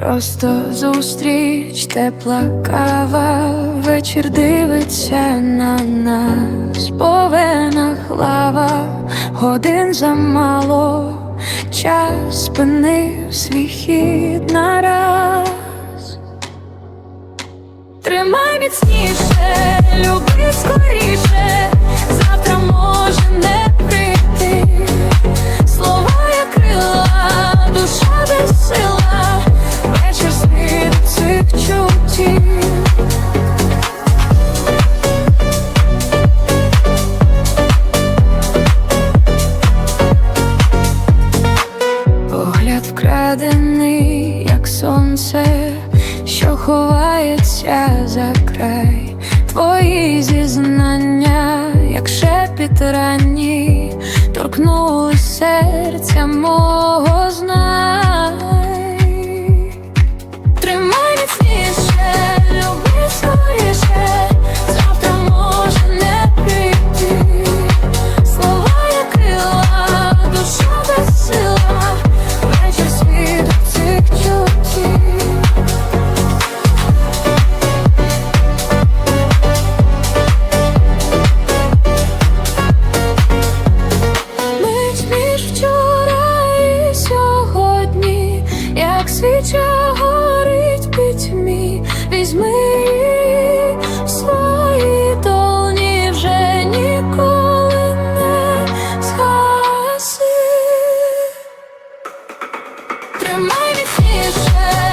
Просто зустріч, тепла кава, вечір дивиться на нас, по венах лава, годин замало, час спинив свій хід на раз. Тримай міцніше, люби скоріше, сонце, що ховається за край, твої зізнання, як шепіт ранній, торкнули серця мого зна. свіча горить пітьмі, візьми її в свої долні вже ніколи не згаси. Тримай міцніше